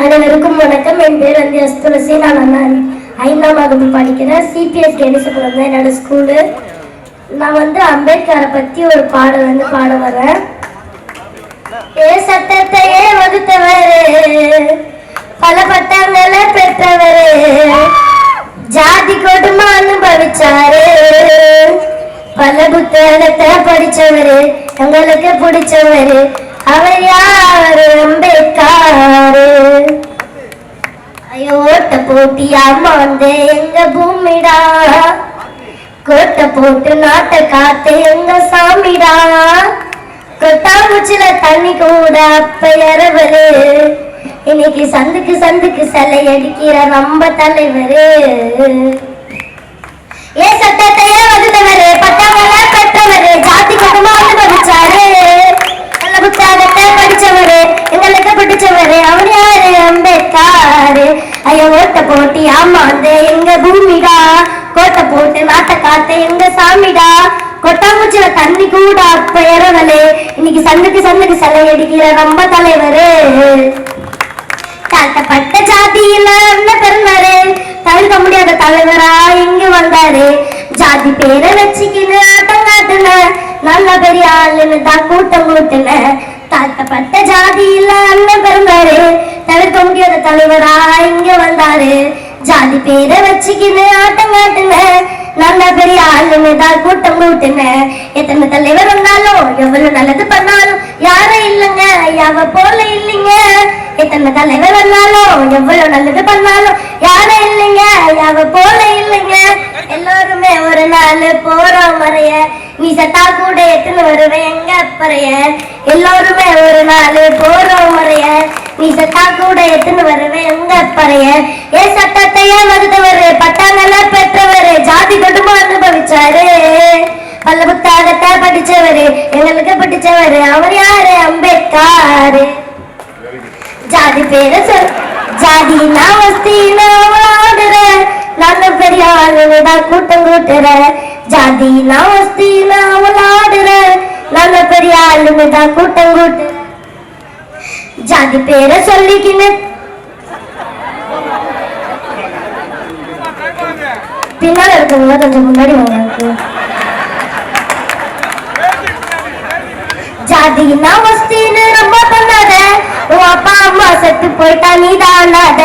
அனைவருக்கும் வணக்கம். என் பேர் வந்து எஸ் துளசி நான் அண்ணா ஐந்தாம் வகுப்பு படிக்கிறேன் சிபிஎஸ் கேணிசபுரம் தான் என்னோட ஸ்கூலு நான் வந்து அம்பேத்கரை பற்றி ஒரு பாடல் வந்து பாட வரேன். ஏ சட்டத்தையே வகுத்தவர் பல பட்டங்களை பெற்றவர் ஜாதி கொடுமை அனுபவிச்சாரு பல புத்தகத்தை படிச்சவரு எங்களுக்கு பிடிச்சவரு அவர் யாரு? அம்பேத்காரு ஐயோ ஓட்ட அம்மா வந்து எங்க பூமிடா? கோட்டை போட்டு நாட்ட காத்து எங்க சாமிடா? கொட்டாங்குச்சில தண்ணி கூட அப்ப இறவரு இன்னைக்கு சந்துக்கு சந்துக்கு சிலை அடிக்கிற நம்ம தலைவரு. ஏ சட்டத்தையே வகுத்தவரு? பட்டவர ஓட்ட போட்டி ஆமாந்து எங்க பூமிடா? கோட்டை போட்டு நாட்டை காத்து எங்க சாமிடா? கொட்டாங்குச்சில தண்ணி கூட அப்ப இன்னைக்கு சந்துக்கு சந்துக்கு சிலை அடிக்கிற நம்ம தலைவரு. தாழ்த்தப்பட்ட ஜாதியில என்ன பிறந்தாரு தவிர்க்க முடியாத தலைவரா இங்க வந்தாரு. ஜாதி பேரை வச்சுக்கின்னு ஆட்டம் காட்டுன. நல்ல பெரிய ஆளுன்னு தான் கூட்டம் கூட்டுன. தாழ்த்தப்பட்ட ஜாதியில அண்ணன் பிறந்தாரு தவிர்க்க முடியாத தலைவரா இங்க வந்தாரு. ஜாதி பேரை வச்சுக்கின்னு ஆட்டம் காட்டுன நல்ல பெரிய ஆளுன்னு தான் கூட்டம் கூட்டுன எத்தனை தலைவர் வந்தாலும் எவ்வளவு நல்லது பண்ணாலும் யாரும் இல்லைங்க. ஐயாவ போல இல்லைங்க. எத்தனை தலைவர் வந்தாலும் எவ்வளவு நல்லது பண்ணாலும் யாரும் இல்லைங்க. ஐயாவ போல இல்லைங்க. எல்லாருமே ஒரு நாள் போறோம் மறைய நீ சத்தா கூட எத்தனை வருவேன் எங்க பறைய எல்லாருமே ஒரு நாள் போறோம் மறைய நீ சத்தா கூட எத்தனை வருவேன் எங்க ஏ சட்டத்தையே மறுத்தவர் பட்டாங்கெல்லாம் பெற்றவர் ஜாதி குடும்பம் அனுபவிச்சாரு பல்ல புத்தகத்தை படிச்சவரு எங்களுக்கு படிச்சவர் அவர் யாரு? அம்பேத்கார். ஜாதி பேர சொல் ஜாதி நான் வஸ்தி நான் பெரிய ஆளுதான் கூட்டம் கூட்டுற ஜாதி நான் விளாடுற நல்ல பெரிய ஆளுதான் கூட்டம் கூட்டுற ஜாதி பேரை சொல்லிக்கின்னு பின்னால் இருக்கிறவங்க கொஞ்சம் முன்னாடி வாங்க. ஜாதி நான் வஸ்தின்னு ரொம்ப பண்ணாத உன் அப்பா அம்மா செத்து போயிட்டா நீ தானாத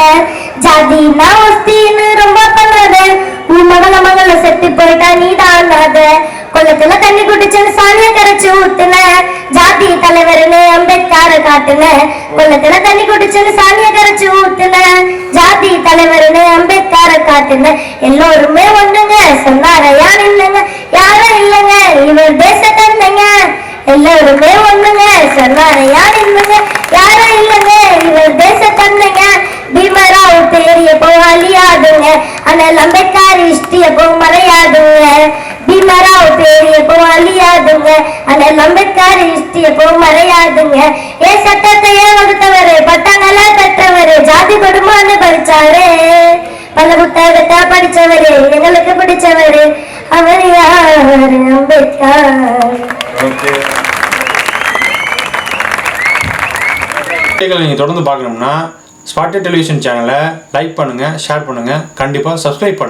ஜாதி நான் வஸ்தின்னு ரொம்ப பண்ணாத உன் மகள மகள செத்து போயிட்டா நீ தான் குளத்துல தண்ணி குடிச்சுன்னு சாணிய கரைச்சு ஊத்துன. ஜாதி தலைவர்னு அம்பேத்கார காட்டுன குளத்துல தண்ணி குடிச்சுன்னு சாணிய கரைச்சு ஊத்துன. ஜாதி தலைவர்னு அம்பேத்கார காட்டுன எல்லோருமே ஒண்ணுங்க சொன்னார யார் இல்லைங்க யாரும் இல்லைங்க இவர் தேச தந்தைங்க எல்லாருமே ஒண்ணுங்க சொன்னார யார் இல்லைங்க யாரும் இல்லைங்க இவர் தேச தந்தைங்க பீமராவ் பேரிய போ அழியாதுங்க. ஆனால் அம்பேத்கார் இஷ்டிய போ மறையாதுங்க பீமராவ் பேரிய போ அழியாதுங்க ஆனால் அம்பேத்கர் ஏ சட்டத்தையே வகுத்தவர் பட்டங்கள பெற்றவர் ஜாதி கொடுமான்னு படிச்சாரு பல புத்தகத்தை படிச்சவரு எங்களுக்கு பிடிச்சவரு அவர் யார்? அம்பேத்கர். நீங்கள் தொடர்ந்து பார்க்கணும்னா ஸ்பாட்டி டெலிவிஷன் சேனலை லைக் பண்ணுங்கள் ஷேர் பண்ணுங்கள் கண்டிப்பாக சப்ஸ்கிரைப் பண்ணுங்கள்